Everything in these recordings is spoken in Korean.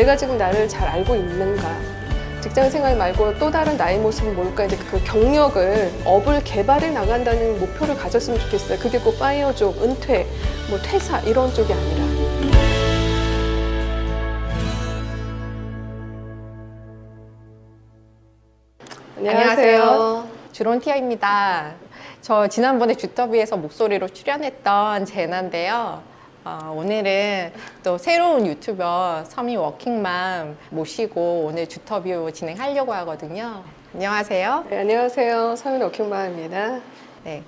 내가 지금 나를 잘 알고 있는가? 직장 생활 말고 또 다른 나의 모습은 뭘까? 이제 그 경력을 업을 개발해 나간다는 목표를 가졌으면 좋겠어요. 그게 꼭 파이어족, 은퇴, 뭐 퇴사 이런 쪽이 아니라. 안녕하세요. 주론티아입니다. 저 지난번에 주터비에서 목소리로 출연했던 제나인데요. 어, 오늘은 또 새로운 유튜버 서미 워킹맘 모시고 오늘 주터뷰 진행하려고 하거든요. 안녕하세요. 네, 안녕하세요. 서민 워킹맘입니다. 네.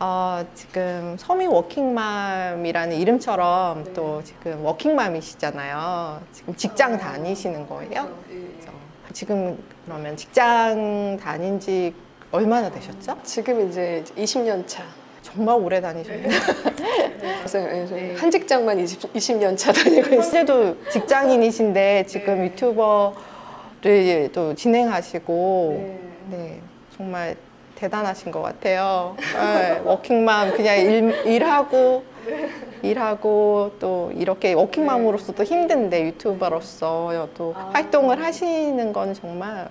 어, 지금 서미 워킹맘이라는 이름처럼 또 지금 워킹맘이시잖아요. 지금 직장 다니시는 거예요? 그래서 지금 그러면 직장 다닌 지 얼마나 되셨죠? 지금 이제 20년 차. 정말 오래 다니셨네요. 그래서 예, 저는 한 직장만 20, 20 년 차 다니고 있어요. 현재도 직장인이신데 지금 유튜버를 또 진행하시고 네, 정말 대단하신 것 같아요. 네, 워킹맘 그냥 일, 일하고 일하고 또 이렇게 워킹맘으로서 또 힘든데 유튜버로서 또 아. 활동을 하시는 건 정말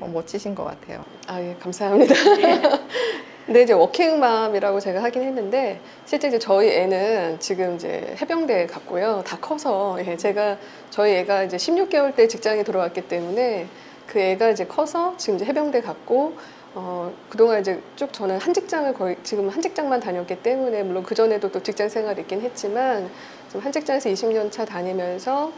어, 멋지신 것 같아요. 아, 예, 감사합니다. 근데 이제 워킹맘이라고 제가 하긴 했는데 실제 이제 저희 애는 지금 이제 해병대에 갔고요. 다 커서 예, 제가 저희 애가 이제 16개월 때 직장에 들어왔기 때문에 그 애가 이제 커서 지금 이제 해병대 갔고 어, 그동안 이제 쭉 저는 한 직장을 거의 지금 한 직장만 다녔기 때문에 물론 그 전에도 또 직장 생활이 있긴 했지만 지금 한 직장에서 20년 차 다니면서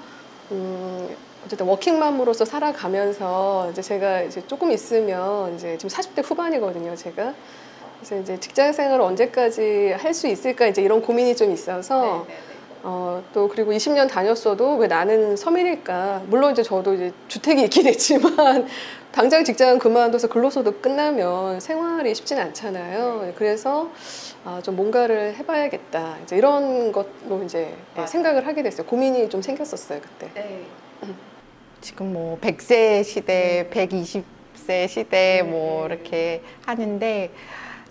음, 어쨌든 워킹맘으로서 살아가면서 이제 제가 이제 조금 있으면 이제 지금 40대 후반이거든요, 제가. 그래서 이제 직장 생활을 언제까지 할 수 있을까 이제 이런 고민이 좀 있어서 어, 또 그리고 20년 다녔어도 왜 나는 서민일까? 물론 이제 저도 이제 주택이 있긴 했지만 당장 직장 그만둬서 근로소득 끝나면 생활이 쉽진 않잖아요. 그래서 아, 좀 뭔가를 해봐야겠다. 이제 이런 것로 이제 예, 생각을 하게 됐어요. 고민이 좀 생겼었어요 그때. 지금 뭐 100세 시대, 120세 시대 뭐 이렇게 하는데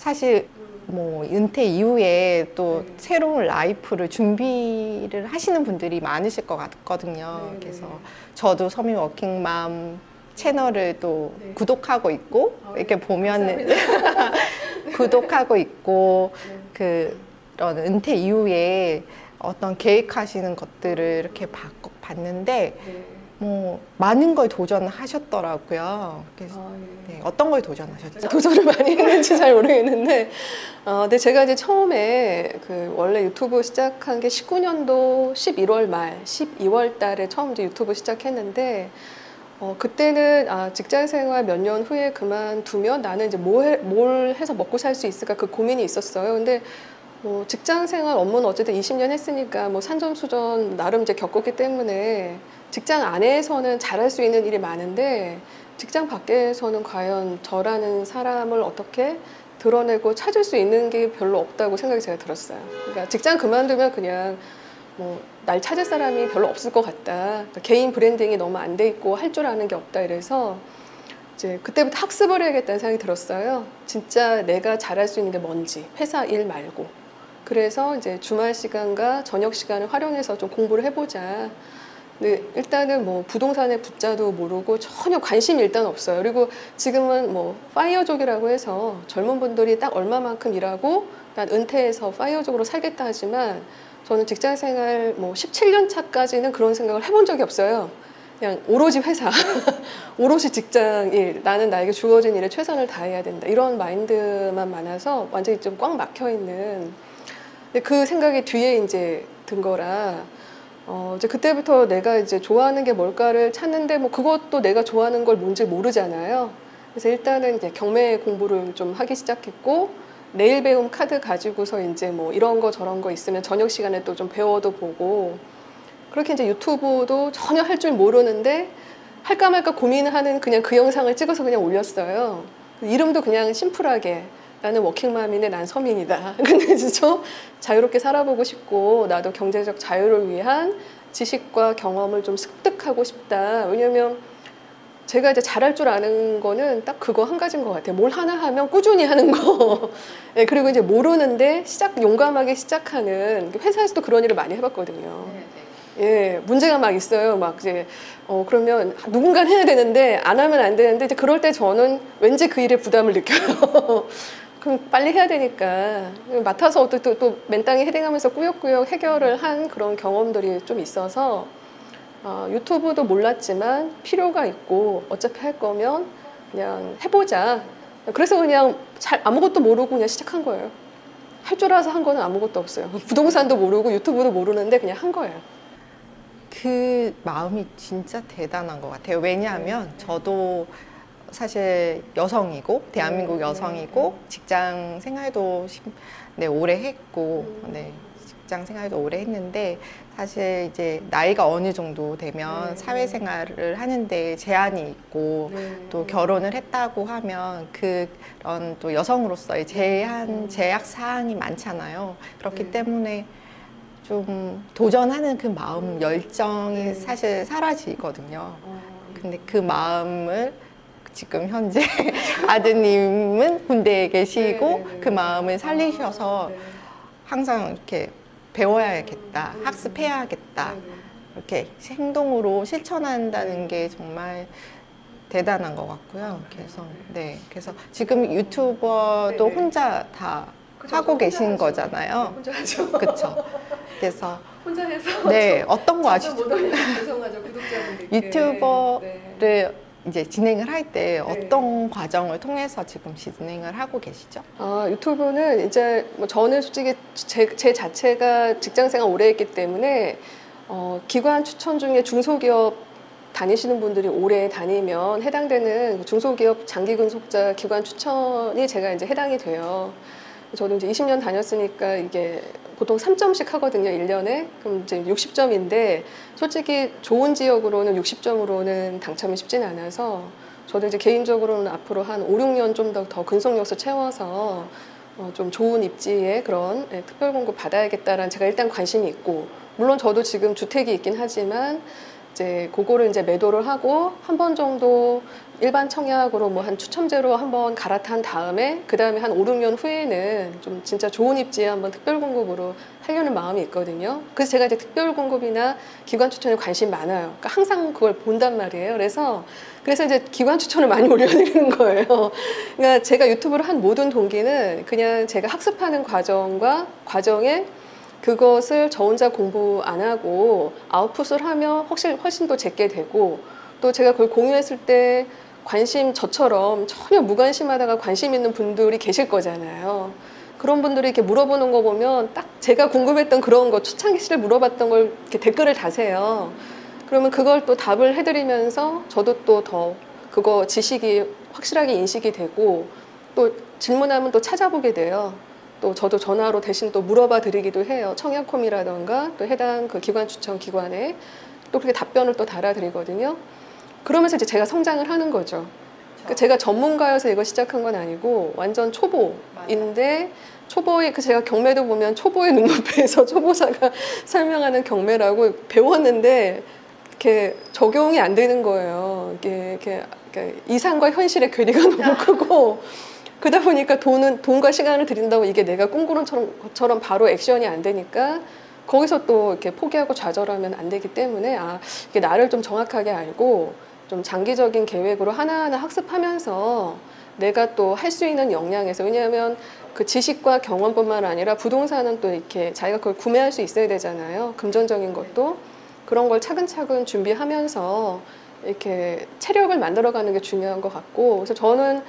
사실 뭐 은퇴 이후에 또 새로운 라이프를 준비를 하시는 분들이 많으실 것 같거든요. 네, 그래서 네. 저도 서민 워킹맘 채널을 또 네. 구독하고 있고 아, 이렇게 보면은 구독하고 있고 네. 그런 은퇴 이후에 어떤 계획하시는 것들을 이렇게 봐- 봤는데 뭐 많은 걸 도전하셨더라고요. 그래서 아, 예. 네, 어떤 걸 도전하셨죠? 도전을 많이 했는지 잘 모르겠는데, 어, 근데 제가 이제 처음에 그 원래 유튜브 시작한 게 19년도 11월 말, 12월 달에 처음 이제 유튜브 시작했는데, 어, 그때는 아, 직장 생활 몇 년 후에 그만두면 나는 이제 뭐 해, 뭘 해서 먹고 살 수 있을까 그 고민이 있었어요. 근데 뭐 직장 생활 업무는 어쨌든 20년 했으니까 뭐 산전수전 나름 이제 겪었기 때문에 직장 안에서는 잘할 수 있는 일이 많은데 직장 밖에서는 과연 저라는 사람을 어떻게 드러내고 찾을 수 있는 게 별로 없다고 생각이 제가 들었어요. 그러니까 직장 그만두면 그냥 뭐 날 찾을 사람이 별로 없을 것 같다. 그러니까 개인 브랜딩이 너무 안 돼 있고 할 줄 아는 게 없다. 이래서 이제 그때부터 학습을 해야겠다는 생각이 들었어요. 진짜 내가 잘할 수 있는 게 뭔지 회사 일 말고. 그래서 이제 주말 시간과 저녁 시간을 활용해서 좀 공부를 해보자. 근데 일단은 뭐 부동산의 붙자도 모르고 전혀 관심이 일단 없어요. 그리고 지금은 뭐 파이어족이라고 해서 젊은 분들이 딱 얼마만큼 일하고 난 은퇴해서 파이어족으로 살겠다 하지만 저는 직장 생활 뭐 17년 차까지는 그런 생각을 해본 적이 없어요. 그냥 오로지 회사, 오롯이 직장 일, 나는 나에게 주어진 일에 최선을 다해야 된다. 이런 마인드만 많아서 완전히 좀 꽉 막혀 있는. 그 생각이 뒤에 이제 든 거라 어, 이제 그때부터 내가 이제 좋아하는 게 뭘까를 찾는데 뭐 그것도 내가 좋아하는 걸 뭔지 모르잖아요. 그래서 일단은 이제 경매 공부를 좀 하기 시작했고 내일 배움 카드 가지고서 이제 뭐 이런 거 저런 거 있으면 저녁 시간에 또 좀 배워도 보고 그렇게 이제 유튜브도 전혀 할 줄 모르는데 할까 말까 고민을 하는 그냥 그 영상을 찍어서 그냥 올렸어요. 이름도 그냥 심플하게 나는 워킹맘인데 난 서민이다. 근데 좀 자유롭게 살아보고 싶고 나도 경제적 자유를 위한 지식과 경험을 좀 습득하고 싶다. 왜냐면 제가 이제 잘할 줄 아는 거는 딱 그거 한 가지인 것 같아요. 뭘 하나 하면 꾸준히 하는 거. 네, 그리고 이제 모르는데 시작 용감하게 시작하는 회사에서도 그런 일을 많이 해봤거든요. 예, 문제가 막 있어요. 막 이제 어 그러면 누군가 해야 되는데 안 하면 안 되는데 이제 그럴 때 저는 왠지 그 일에 부담을 느껴요. 그럼 빨리 해야 되니까 맡아서 또, 또, 또 맨땅에 헤딩하면서 꾸역꾸역 해결을 한 그런 경험들이 좀 있어서 어, 유튜브도 몰랐지만 필요가 있고 어차피 할 거면 그냥 해보자. 그래서 그냥 잘 아무것도 모르고 그냥 시작한 거예요. 할 줄 알아서 한 거는 아무것도 없어요. 부동산도 모르고 유튜브도 모르는데 그냥 한 거예요. 그 마음이 진짜 대단한 것 같아요. 왜냐하면 저도 사실 여성이고 대한민국 네, 여성이고 직장 생활도 십- 네, 오래 했고 네, 직장 생활도 오래 했는데 사실 이제 나이가 어느 정도 되면 네, 사회생활을 하는데 제한이 있고 또 결혼을 했다고 하면 그런 또 여성으로서의 제한 제약 사항이 많잖아요. 그렇기 네. 때문에 좀 도전하는 그 마음 열정이 네. 사실 사라지거든요. 어, 근데 그 마음을 지금 현재 아드님은 군대에 계시고 네, 네, 네. 그 마음을 살리셔서 네. 항상 이렇게 배워야겠다, 학습해야겠다 이렇게 행동으로 실천한다는 게 정말 대단한 것 같고요. 그래서 네, 그래서 지금 유튜버도 네. 혼자 다 그죠, 하고 계신 하죠. 거잖아요. 혼자 하죠. 그렇죠. 그래서 혼자 해서 네, 어떤 거 아시죠? 죄송하죠. 유튜버를 네. 이제 진행을 할때 네. 어떤 과정을 통해서 지금 진행을 하고 계시죠? 아, 유튜브는 이제 뭐 저는 솔직히 제, 제 자체가 직장생활 오래 했기 때문에 어, 기관 추천 중에 중소기업 다니시는 분들이 오래 다니면 해당되는 중소기업 장기 근속자 기관 추천이 제가 이제 해당이 돼요. 저도 이제 20년 다녔으니까 이게 보통 3점씩 하거든요, 1년에. 그럼 이제 60점인데 솔직히 좋은 지역으로는 60점으로는 당첨이 쉽진 않아서 저도 이제 개인적으로는 앞으로 한 5, 6년 좀 더 더 근속력서 채워서 어, 좀 좋은 입지에 그런 예, 특별 공급 받아야겠다라는 제가 일단 관심이 있고 물론 저도 지금 주택이 있긴 하지만 이제 그거를 이제 매도를 하고 한 번 정도 일반 청약으로 뭐 한 추첨제로 한 번 갈아탄 다음에 그 다음에 한 5, 6년 후에는 좀 진짜 좋은 입지에 한번 특별 공급으로 하려는 마음이 있거든요. 그래서 제가 이제 특별 공급이나 기관 추천에 관심 많아요. 그러니까 항상 그걸 본단 말이에요. 그래서 그래서 이제 기관 추천을 많이 올려드리는 거예요. 그러니까 제가 유튜브를 한 모든 동기는 그냥 제가 학습하는 과정과 과정에 그것을 저 혼자 공부 안 하고 아웃풋을 하면 훨씬 훨씬 더 제게 되고 또 제가 그걸 공유했을 때 관심 저처럼 전혀 무관심하다가 관심 있는 분들이 계실 거잖아요. 그런 분들이 이렇게 물어보는 거 보면 딱 제가 궁금했던 그런 거 초창기 시절 물어봤던 걸 이렇게 댓글을 다세요. 그러면 그걸 또 답을 해드리면서 저도 또 더 그거 지식이 확실하게 인식이 되고 또 질문하면 또 찾아보게 돼요. 또 저도 전화로 대신 또 물어봐 드리기도 해요. 청약콤이라던가 또 해당 그 기관 추천 기관에 또 그렇게 답변을 또 달아드리거든요. 그러면서 이제 제가 성장을 하는 거죠. 그러니까 제가 전문가여서 이거 시작한 건 아니고 완전 초보인데 초보의 그 제가 경매도 보면 초보의 눈높이에서 초보자가 설명하는 경매라고 배웠는데 이렇게 적용이 안 되는 거예요. 이게 이렇게 이렇게 이상과 현실의 괴리가 너무 크고 그러다 보니까 돈은 돈과 시간을 들인다고 이게 내가 꿈꾸는 처럼, 것처럼 바로 액션이 안 되니까 거기서 또 이렇게 포기하고 좌절하면 안 되기 때문에 아 이게 나를 좀 정확하게 알고 좀 장기적인 계획으로 하나하나 학습하면서 내가 또 할 수 있는 역량에서 왜냐하면 그 지식과 경험뿐만 아니라 부동산은 또 이렇게 자기가 그걸 구매할 수 있어야 되잖아요. 금전적인 것도. 그런 걸 차근차근 준비하면서 이렇게 체력을 만들어가는 게 중요한 것 같고 그래서 저는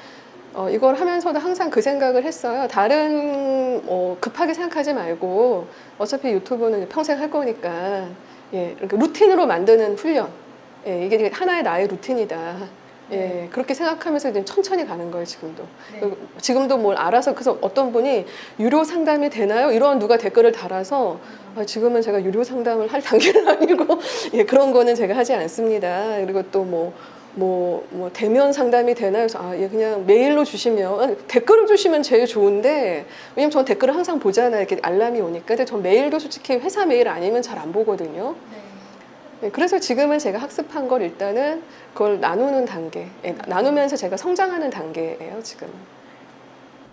어, 이걸 하면서도 항상 그 생각을 했어요. 다른 뭐 급하게 생각하지 말고 어차피 유튜브는 평생 할 거니까 예, 이렇게 루틴으로 만드는 훈련. 예, 이게 하나의 나의 루틴이다. 예, 그렇게 생각하면서 이제 천천히 가는 거예요, 지금도. 그리고 지금도 뭘 알아서, 그래서 어떤 분이 유료 상담이 되나요? 이런 누가 댓글을 달아서 아, 지금은 제가 유료 상담을 할 단계는 아니고, 예, 그런 거는 제가 하지 않습니다. 그리고 또 뭐, 뭐, 뭐, 대면 상담이 되나요? 그래서, 아, 예, 그냥 메일로 주시면, 댓글을 주시면 제일 좋은데, 왜냐면 전 댓글을 항상 보잖아요. 이렇게 알람이 오니까. 근데 전 메일도 솔직히 회사 메일 아니면 잘 안 보거든요. 네, 그래서 지금은 제가 학습한 걸 일단은 그걸 나누는 단계, 예, 나누면서 제가 성장하는 단계예요, 지금.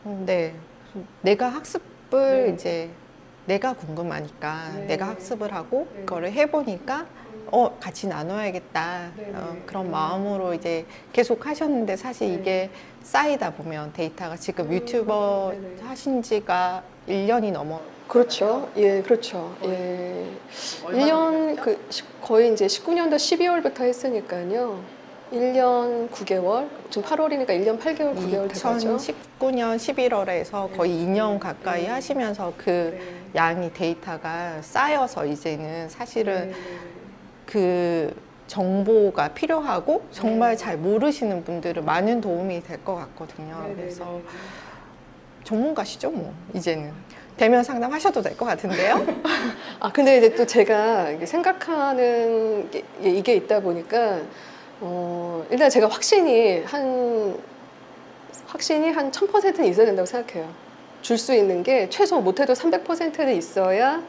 음, 네. 내가 학습을 네. 이제 내가 궁금하니까 네. 내가 학습을 하고 네. 그거를 해보니까 어 같이 나눠야겠다 네, 어, 네. 그런 네. 마음으로 이제 계속 하셨는데 사실 네. 이게 쌓이다 보면 데이터가 지금 음, 유튜버 네, 네. 하신 지가 1년이 넘어 그렇죠. 예, 그렇죠. 예. 1년 그 시- 거의 이제 19년도 12월부터 했으니까요. 1년 9개월. 지금 8월이니까 1년 8개월, 9개월 돼가죠. 2019년 11월에서 거의 2년 가까이 네. 하시면서 그 양이 데이터가 쌓여서 이제는 사실은 네. 그 정보가 필요하고 정말 네. 잘 모르시는 분들은 많은 도움이 될 것 같거든요. 네, 네, 그래서 네. 전문가시죠, 뭐 이제는 대면 상담하셔도 될 것 같은데요. 아 근데 이제 또 제가 생각하는 게 이게 있다 보니까 어 일단 제가 확신이 한 확신이 한 1000%는 있어야 된다고 생각해요. 줄 수 있는 게 최소 못해도 300%는 있어야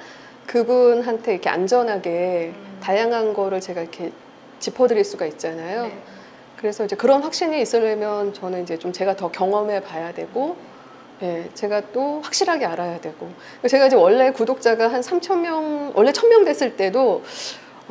그분한테 이렇게 안전하게 다양한 거를 제가 이렇게 짚어드릴 수가 있잖아요. 네. 그래서 이제 그런 확신이 있으려면 저는 이제 좀 제가 더 경험해 봐야 되고, 예, 제가 또 확실하게 알아야 되고. 제가 이제 원래 구독자가 한 3천 명, 원래 1000명 됐을 때도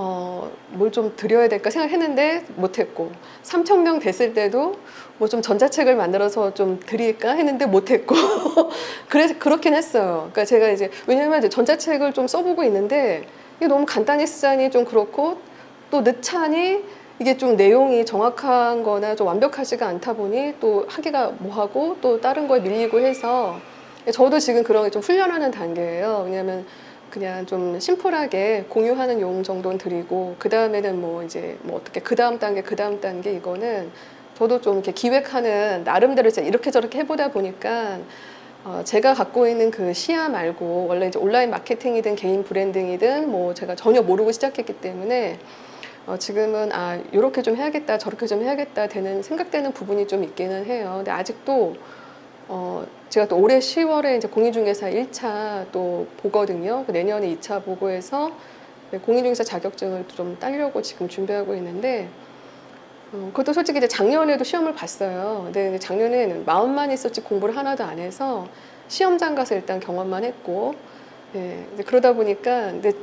어, 뭘 좀 드려야 될까 생각했는데 못했고, 3천 명 됐을 때도 뭐 좀 전자책을 만들어서 좀 드릴까 했는데 못했고, 그래서 그렇긴 했어요. 그러니까 제가 이제 왜냐면 이제 전자책을 좀 써보고 있는데 이게 너무 간단히 쓰자니 좀 그렇고 또 늦자니 이게 좀 내용이 정확한 거나 좀 완벽하지가 않다 보니 또 하기가 뭐하고 또 다른 거에 밀리고 해서 저도 지금 그런 게 좀 훈련하는 단계예요. 왜냐하면 그냥 좀 심플하게 공유하는 용 정도는 드리고 그 다음에는 뭐 이제 뭐 어떻게 그 다음 단계 그 다음 단계 이거는 저도 좀 이렇게 기획하는 나름대로 이제 이렇게 저렇게 해보다 보니까 어, 제가 갖고 있는 그 시야 말고 원래 이제 온라인 마케팅이든 개인 브랜딩이든 뭐 제가 전혀 모르고 시작했기 때문에 어, 지금은 아 이렇게 좀 해야겠다 저렇게 좀 해야겠다 되는 생각되는 부분이 좀 있기는 해요. 근데 아직도 어, 제가 또 올해 10월에 이제 공인중개사 1차 또 보거든요. 그 내년에 2차 보고해서 네, 공인중개사 자격증을 좀 따려고 지금 준비하고 있는데 어, 그것도 솔직히 이제 작년에도 시험을 봤어요. 근데 작년에는 마음만 있었지 공부를 하나도 안 해서 시험장 가서 일단 경험만 했고, 예, 이제 그러다 보니까 근데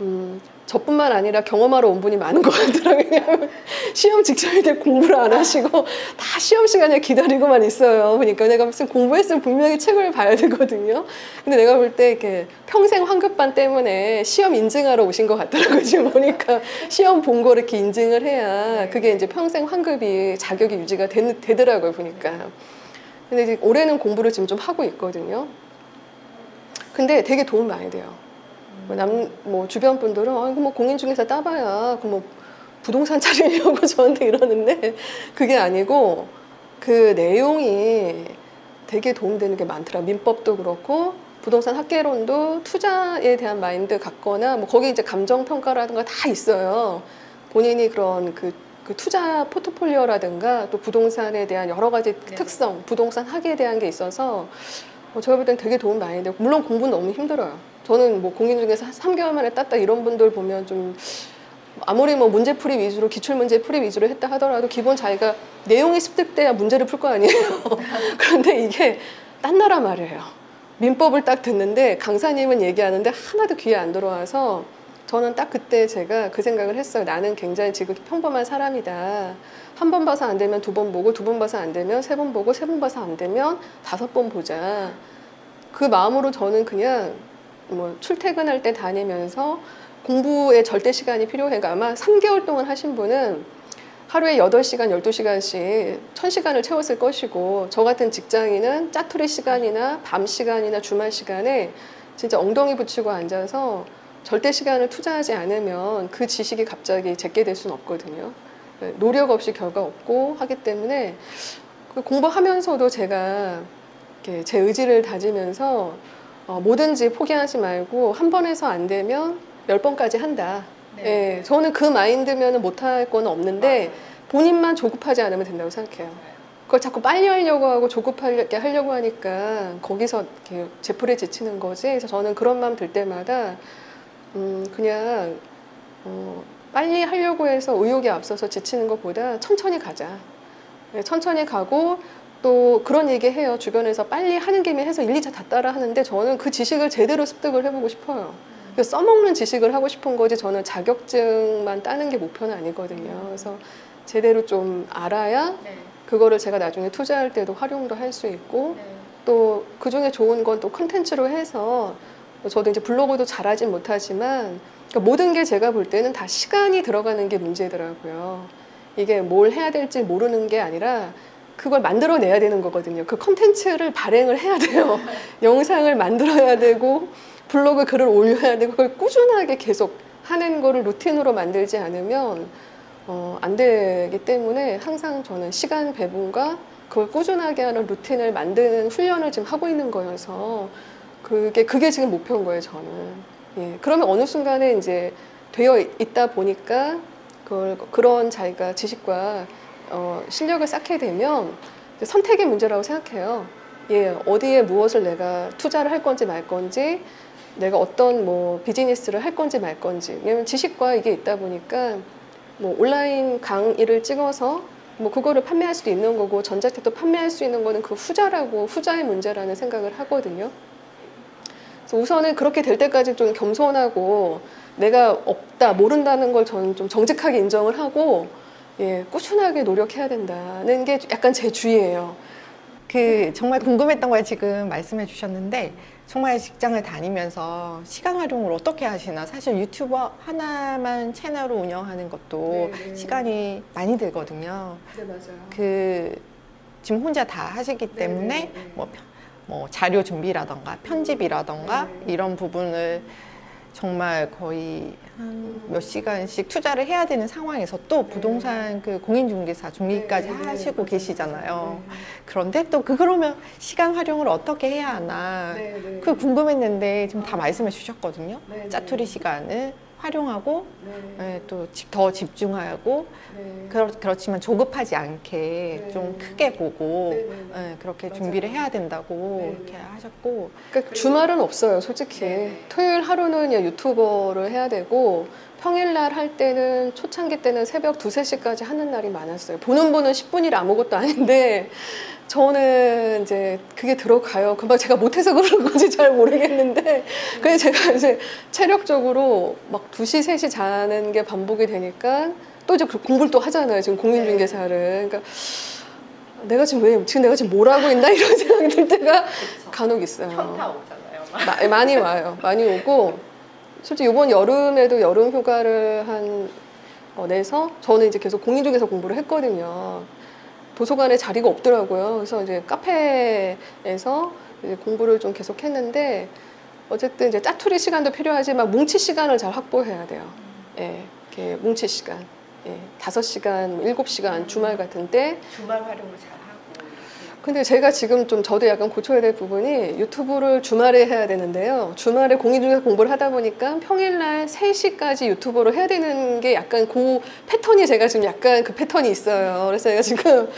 음, 저뿐만 아니라 경험하러 온 분이 많은 것 같더라고요. 왜냐하면 시험 직전인데 공부를 안 하시고 다 시험 시간에 기다리고만 있어요. 그러니까 내가 무슨 공부했으면 분명히 책을 봐야 되거든요. 근데 내가 볼 때 이렇게 평생 환급반 때문에 시험 인증하러 오신 것 같더라고요. 지금 보니까 시험 본 거를 이렇게 인증을 해야 그게 이제 평생 환급이 자격이 유지가 되, 되더라고요. 보니까. 근데 이제 올해는 공부를 지금 좀 하고 있거든요. 근데 되게 도움 많이 돼요. 뭐 남, 뭐 주변 분들은 아, 이거 뭐 공인중개사 따봐야 그뭐 부동산 차리려고 저한테 이러는데 그게 아니고 그 내용이 되게 도움되는 게 많더라. 민법도 그렇고 부동산 학계론도 투자에 대한 마인드 갖거나 뭐 거기 이제 감정 평가라든가 다 있어요. 본인이 그런 그, 그 투자 포트폴리오라든가 또 부동산에 대한 여러 가지 네. 특성, 부동산 학에 대한 게 있어서 어, 제가 볼 땐 되게 도움 많이 되고 물론 공부는 너무 힘들어요. 저는 뭐 공인중개사 3개월 만에 땄다 이런 분들 보면 좀 아무리 뭐 문제풀이 위주로 기출 문제 풀이 위주로 했다 하더라도 기본 자기가 내용이 습득돼야 문제를 풀 거 아니에요. 그런데 이게 딴 나라 말이에요. 민법을 딱 듣는데 강사님은 얘기하는데 하나도 귀에 안 들어와서 저는 딱 그때 제가 그 생각을 했어요. 나는 굉장히 지금 평범한 사람이다. 한 번 봐서 안 되면 두 번 보고 두 번 봐서 안 되면 세 번 보고 세 번 봐서 안 되면 다섯 번 보자. 그 마음으로 저는 그냥 뭐 출퇴근할 때 다니면서 공부에 절대 시간이 필요해. 아마 3개월 동안 하신 분은 하루에 8시간, 12시간씩 1000시간을 채웠을 것이고 저 같은 직장인은 짜투리 시간이나 밤 시간이나 주말 시간에 진짜 엉덩이 붙이고 앉아서 절대 시간을 투자하지 않으면 그 지식이 갑자기 제게 될 수는 없거든요. 노력 없이 결과 없고 하기 때문에 그 공부하면서도 제가 제 의지를 다지면서 어, 뭐든지 포기하지 말고 한 번 해서 안 되면 열 번까지 한다. 네. 예, 저는 그 마인드면 못할 건 없는데 본인만 조급하지 않으면 된다고 생각해요. 그걸 자꾸 빨리 하려고 하고 조급하게 하려고 하니까 거기서 이렇게 제풀에 지치는 거지. 그래서 저는 그런 마음 들 때마다 음, 그냥 어, 빨리 하려고 해서 의욕이 앞서서 지치는 것보다 천천히 가자. 예, 천천히 가고 또 그런 얘기 해요. 주변에서 빨리 하는 김에 해서 1, 2차 다 따라 하는데 저는 그 지식을 제대로 습득을 해보고 싶어요. 그 써먹는 지식을 하고 싶은 거지 저는 자격증만 따는 게 목표는 아니거든요. 그래서 제대로 좀 알아야 그거를 제가 나중에 투자할 때도 활용도 할 수 있고 또 그 중에 좋은 건또 컨텐츠로 해서 저도 이제 블로그도 잘하진 못하지만 그러니까 모든 게 제가 볼 때는 다 시간이 들어가는 게 문제더라고요. 이게 뭘 해야 될지 모르는 게 아니라 그걸 만들어내야 되는 거거든요. 그 컨텐츠를 발행을 해야 돼요. 영상을 만들어야 되고 블로그 글을 올려야 되고 그걸 꾸준하게 계속 하는 거를 루틴으로 만들지 않으면 어, 안 되기 때문에 항상 저는 시간 배분과 그걸 꾸준하게 하는 루틴을 만드는 훈련을 지금 하고 있는 거여서 그게 그게 지금 목표인 거예요 저는. 예. 그러면 어느 순간에 이제 되어 있다 보니까 그걸 그런 자기가 지식과 어, 실력을 쌓게 되면 선택의 문제라고 생각해요. 예, 어디에 무엇을 내가 투자를 할 건지 말 건지, 내가 어떤 뭐 비즈니스를 할 건지 말 건지. 왜냐면 지식과 이게 있다 보니까 뭐 온라인 강의를 찍어서 뭐 그거를 판매할 수도 있는 거고 전자책도 판매할 수 있는 거는 그 후자라고 후자의 문제라는 생각을 하거든요. 그래서 우선은 그렇게 될 때까지 좀 겸손하고 내가 없다 모른다는 걸 저는 좀 정직하게 인정을 하고 예 꾸준하게 노력해야 된다는 게 약간 제 주의예요. 그 정말 궁금했던 걸 지금 말씀해 주셨는데 정말 직장을 다니면서 시간 활용을 어떻게 하시나 사실 유튜버 하나만 채널을 운영하는 것도 네, 네. 시간이 많이 들거든요. 네 맞아요. 그 지금 혼자 다 하시기 때문에 네, 네. 뭐, 편- 뭐 자료 준비라던가 편집이라던가 네. 이런 부분을 정말 거의 한 몇 시간씩 투자를 해야 되는 상황에서 또 부동산 그 공인중개사 준비까지 네, 네, 하시고. 계시잖아요. 그런데 또 그 그러면 시간 활용을 어떻게 해야 하나 네, 네. 그 궁금했는데 지금 다 말씀해 주셨거든요. 네, 네. 짜투리 시간을 활용하고 네, 또더 집중하고 네. 그렇, 그렇지만 조급하지 않게 네. 좀 크게 보고 네, 네, 네. 예, 그렇게 맞아요. 준비를 해야 된다고 네, 이렇게 네. 하셨고 그러니까 주말은 없어요, 솔직히. 네. 토요일 하루는 유튜버를 해야 되고 평일날 할 때는 초창기 때는 새벽 두세 시까지 하는 날이 많았어요. 보는 분은 10분이라 아무것도 아닌데 저는 이제 그게 들어가요. 금방 제가 못해서 그런 건지 잘 모르겠는데 그래서 제가 이제 체력적으로 막 2시, 3시 자는 게 반복이 되니까 또 이제 그 공부를 또 하잖아요. 지금 공인중개사를. 그러니까 내가 지금 왜, 지금 내가 지금 뭘 하고 있나 이런 생각이 들 때가 간혹 있어요. 오잖아요. 마- 많이 와요. 많이 오고 솔직히 이번 여름에도 여름 휴가를 한 어, 내서 저는 이제 계속 공인중개사 공부를 했거든요. 도서관에 자리가 없더라고요. 그래서 이제 카페에서 이제 공부를 좀 계속 했는데 어쨌든 이제 짜투리 시간도 필요하지만 뭉치 시간을 잘 확보해야 돼요. 예, 이렇게 뭉치 시간. 예, 다섯 시간, 뭐 일곱 시간 주말 같은 때 주말 활용을 잘 근데 제가 지금 좀 저도 약간 고쳐야 될 부분이 유튜브를 주말에 해야 되는데요. 주말에 공인중개사 공부를 하다 보니까 평일날 3시까지 유튜브를 해야 되는 게 약간 그 패턴이 제가 지금 약간 그 패턴이 있어요. 그래서 제가 지금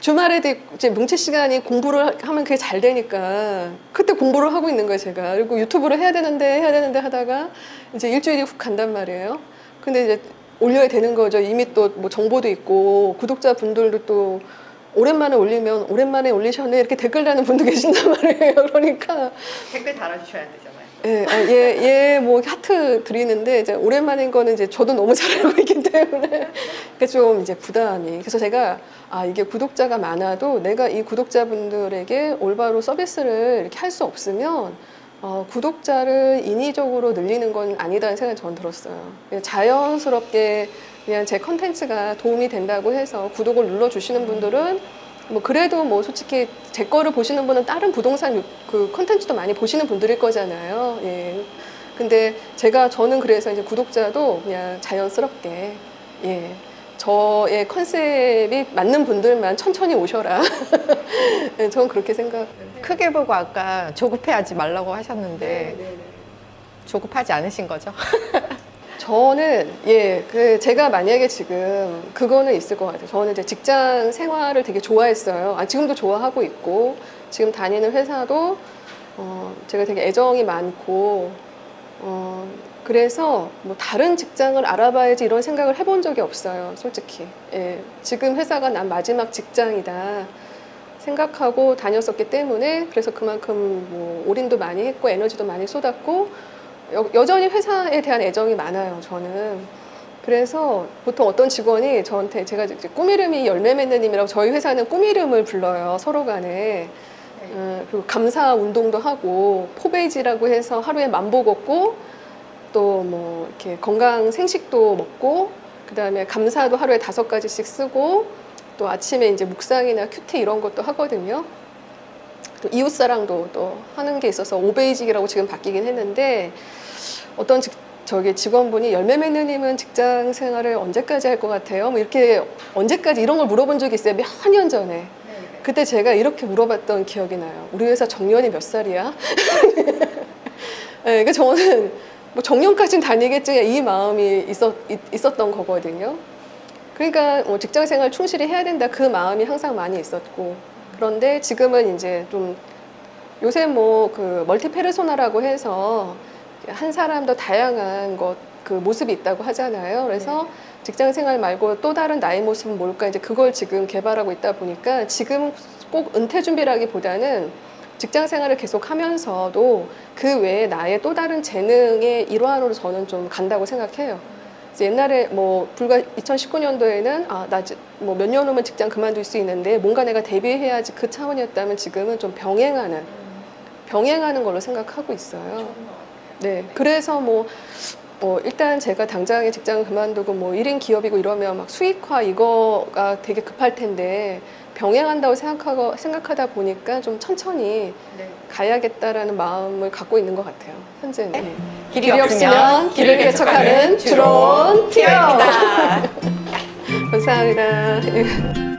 주말에도 이제 뭉치 시간이 공부를 하면 그게 잘 되니까 그때 공부를 하고 있는 거예요, 제가. 그리고 유튜브를 해야 되는데 해야 되는데 하다가 이제 일주일이 훅 간단 말이에요. 근데 이제 올려야 되는 거죠. 이미 또 뭐 정보도 있고 구독자분들도 또 오랜만에 올리면 오랜만에 올리셨네 이렇게 댓글 다는 분도 계신단 말이에요. 그러니까 댓글 달아주셔야 되잖아요. 예, 아, 예, 예, 뭐 하트 드리는데 이제 오랜만인 거는 이제 저도 너무 잘 알고 있기 때문에 그게 좀 이제 부담이. 그래서 제가 아 이게 구독자가 많아도 내가 이 구독자분들에게 올바로 서비스를 이렇게 할 수 없으면 어, 구독자를 인위적으로 늘리는 건 아니다는 생각이 저는 들었어요. 자연스럽게 그냥 제 컨텐츠가 도움이 된다고 해서 구독을 눌러주시는 분들은 뭐 그래도 뭐 솔직히 제 거를 보시는 분은 다른 부동산 유- 그 컨텐츠도 많이 보시는 분들일 거잖아요. 예. 근데 제가 저는 그래서 이제 구독자도 그냥 자연스럽게 예. 저의 컨셉이 맞는 분들만 천천히 오셔라. 예, 저는 그렇게 생각. 크게 보고 아까 조급해하지 말라고 하셨는데 네. 조급하지 않으신 거죠? 저는 예, 그 제가 만약에 지금 그거는 있을 것 같아요. 저는 이제 직장 생활을 되게 좋아했어요. 아, 지금도 좋아하고 있고 지금 다니는 회사도 어, 제가 되게 애정이 많고 어, 그래서 뭐 다른 직장을 알아봐야지 이런 생각을 해본 적이 없어요. 솔직히 예, 지금 회사가 난 마지막 직장이다 생각하고 다녔었기 때문에 그래서 그만큼 뭐 올인도 많이 했고 에너지도 많이 쏟았고 여, 여전히 회사에 대한 애정이 많아요. 저는 그래서 보통 어떤 직원이 저한테 제가 이제 꿈 이름이 열매 맺는 님이라고 저희 회사는 꿈 이름을 불러요 서로 간에 어, 그리고 감사 운동도 하고 포베이지라고 해서 하루에 만보 걷고 또 뭐 이렇게 건강 생식도 먹고 그 다음에 감사도 하루에 다섯 가지씩 쓰고 또 아침에 이제 묵상이나 큐티 이런 것도 하거든요. 또 이웃사랑도 또 하는 게 있어서 오베이직이라고 지금 바뀌긴 했는데 어떤 직, 저기 직원분이 열매 맺느님은 직장 생활을 언제까지 할 것 같아요? 뭐 이렇게 언제까지 이런 걸 물어본 적이 있어요. 몇 년 전에. 그때 제가 이렇게 물어봤던 기억이 나요. 우리 회사 정년이 몇 살이야? 네, 그러니까 저는 뭐 정년까지는 다니겠지 이 마음이 있었, 있- 있었던 거거든요. 그러니까 뭐 직장 생활 충실히 해야 된다 그 마음이 항상 많이 있었고 그런데 지금은 이제 좀 요새 뭐 그 멀티 페르소나라고 해서 한 사람도 다양한 것 그 모습이 있다고 하잖아요. 그래서 직장 생활 말고 또 다른 나의 모습은 뭘까 이제 그걸 지금 개발하고 있다 보니까 지금 꼭 은퇴 준비라기보다는 직장 생활을 계속 하면서도 그 외에 나의 또 다른 재능의 일환으로 저는 좀 간다고 생각해요. 옛날에 뭐 불과 2019년도에는 아, 나 뭐 몇 년 후면 직장 그만둘 수 있는데 뭔가 내가 대비해야지 그 차원이었다면 지금은 좀 병행하는 병행하는 걸로 생각하고 있어요. 네. 그래서 뭐, 뭐 일단 제가 당장에 직장을 그만두고 뭐 1인 기업이고 이러면 막 수익화 이거가 되게 급할 텐데 병행한다고 생각하고 생각하다 보니까 좀 천천히 가야겠다라는 마음을 갖고 있는 것 같아요. 현재는. 네. 길이, 길이 없으면 길을 개척하는 주론 티어. 티어입니다. 감사합니다.